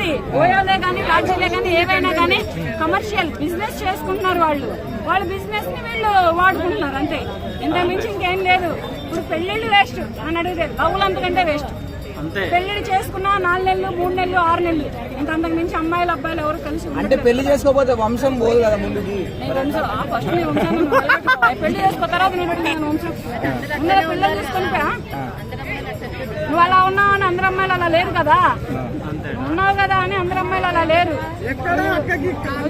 ఉన్నది ఓయోలే కానీ లాడ్జీలే కానీ ఏవైనా కానీ కమర్షియల్ బిజినెస్ చేసుకుంటున్నారు వాళ్ళు. వాళ్ళ బిజినెస్ని వీళ్ళు వాడుకుంటున్నారు అంతే. ఇంత మించి ఇంకేం లేదు. ఇప్పుడు పెళ్ళిళ్ళు వేస్ట్ అని అడిగితే అంతకంటే వేస్ట్ అంతే. పెళ్ళిళ్ళు చేసుకున్నా నాలుగు నెలలు మూడు నెలలు ఆరు నెలలు. ఇంకా అంతకు మించి అమ్మాయిలు అబ్బాయిలు ఎవరు కలిసి. అంటే పెళ్ళి చేసుకోకపోతే వంశం పోదు కదా ముందుకి. నేను వంశం ఫస్ట్ నీ. పెళ్ళి చేసుకో తర్వాత నిలబెట్టుకున్నాను వంశం. ముందర పిల్లలు తీసుకొని కదా? ఉన్నావు కదా అని అందరు అమ్మాయిలు అలా లేరు.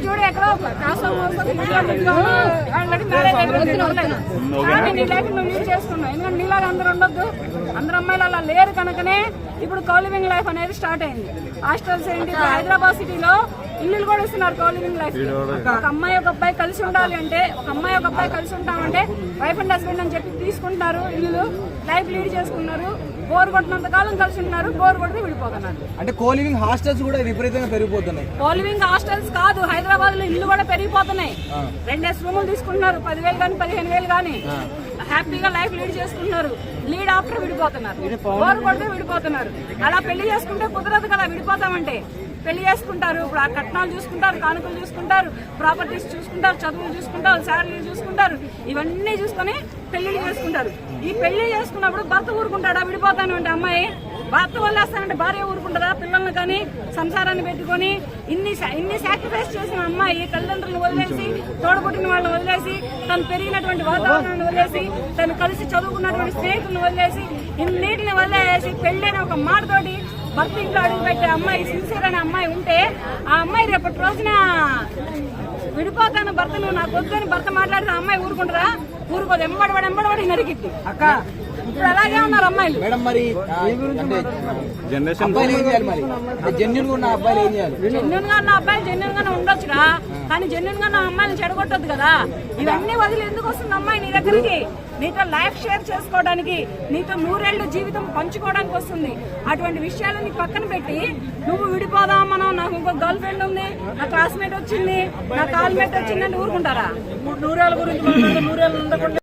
చూడు ఎక్కడో కాసం. కానీ నీ లైఫ్ నువ్వు లీడ్ చేసుకున్నావు. ఎందుకంటే నీలాగా అందరూ ఉండొద్దు. అందరు అమ్మాయిలు అలా లేరు కనుకనే ఇప్పుడు కౌలివింగ్ లైఫ్ అనేది స్టార్ట్ అయింది. హాస్టల్స్ ఏంటి? హైదరాబాద్ సిటీలో ఇల్లులు కూడా ఇస్తున్నారు కౌలివింగ్ లైఫ్ ఒక అమ్మాయి ఒక అబ్బాయి కలిసి ఉండాలి అంటే ఒక అమ్మాయి ఒక అబ్బాయి కలిసి ఉంటామంటే వైఫ్ అండ్ హస్బెండ్ అని చెప్పి తీసుకుంటున్నారు ఇల్లు లైఫ్ లీడ్ చేసుకున్నారు. బోర్ కొట్టినంత కాలం కలిసి ఉన్నారు బోర్ కొడితే విడిపోతున్నారు. అంటే కోలివింగ్ హాస్టల్స్ కూడా విపరీతంగా పెరిగిపోతున్నాయి. కోలివింగ్ హాస్టల్స్ కాదు హైదరాబాద్లో ఇల్లు కూడా పెరిగిపోతున్నాయి. రెండేసి రూములు తీసుకుంటున్నారు పదివేలు కానీ పదిహేను వేలు కానీ. హ్యాపీగా లైఫ్ లీడ్ చేసుకుంటున్నారు. లీడ్ ఆఫ్టర్ విడిపోతున్నారు. బోర్ కొడితే విడిపోతున్నారు. అలా పెళ్ళి చేసుకుంటే కుదరదు కదా విడిపోతామంటే. పెళ్ళి చేసుకుంటారు. ఇప్పుడు ఆ కట్నాలు చూసుకుంటారు కానుకలు చూసుకుంటారు ప్రాపర్టీస్ చూసుకుంటారు చదువులు చూసుకుంటారు శాలరీలు చూసుకుంటారు. ఇవన్నీ చూసుకొని పెళ్ళిళ్ళు చేసుకుంటారు. ఈ పెళ్ళి చేసుకున్నప్పుడు భర్త ఊరుకుంటాడా? విడిపోతాను అంటే అమ్మాయి భర్త వల్లేస్తానంటే భార్య ఊరుకుంటుందా? పిల్లల్ని కానీ సంసారాన్ని పెట్టుకొని ఇన్ని ఇన్ని సాక్రిఫైస్ చేసిన అమ్మాయి తల్లిదండ్రులను వదిలేసి తోడబుట్టిన వాళ్ళని వదిలేసి తను పెరిగినటువంటి వాతావరణాన్ని వదిలేసి తను కలిసి చదువుకున్నటువంటి స్నేహితులను వదిలేసి ఇన్నిటిని వదిలేసి పెళ్ళైన ఒక మాటతోటి భర్త ఇంట్లో అడుగు పెట్టే అమ్మాయి సిన్సియర్ అనే అమ్మాయి ఉంటే ఆ అమ్మాయి రేపటి రోజున విడిపోతాను భర్త నువ్వు నాకు వద్దని భర్త మాట్లాడితే ఆ అమ్మాయి ఊరుకుంటారా ఊరుకోదు. ఎంబడబడి ఎంబడబడి నరికిద్ది అక్క ఇప్పుడు అలాగే ఉన్నారు అమ్మాయిలు. మేడం మరి ఆ, అంటే జనరేషన్ అబ్బాయిలు ఏం చేయాలి మరి? జెన్యున్గా ఉన్న అబ్బాయిలు ఏం చేయాలి? జెన్యున్గా నా అబ్బాయి జెన్యున్ గానే ఉండొచ్చురా. కానీ జెన్యున్గా చెడగొట్టద్దు కదా. ఇవన్నీ వదిలి ఎందుకు వస్తుంది అమ్మాయి నీ దగ్గరికి? నీతో లైఫ్ షేర్ చేసుకోవడానికి నీతో నూరేళ్ళు జీవితం పంచుకోవడానికి వస్తుంది. అటువంటి విషయాలని పక్కన పెట్టి నువ్వు విడిపోదాం మనం నాకు ఇంకో గర్ల్ ఫ్రెండ్ ఉంది. నా క్లాస్మేట్ వచ్చింది. నా కాల్మేట్ వచ్చింది అంటే ఊరుకుంటారా? నూరేళ్ళ గురించి నూరేళ్ళు ఉండకుండా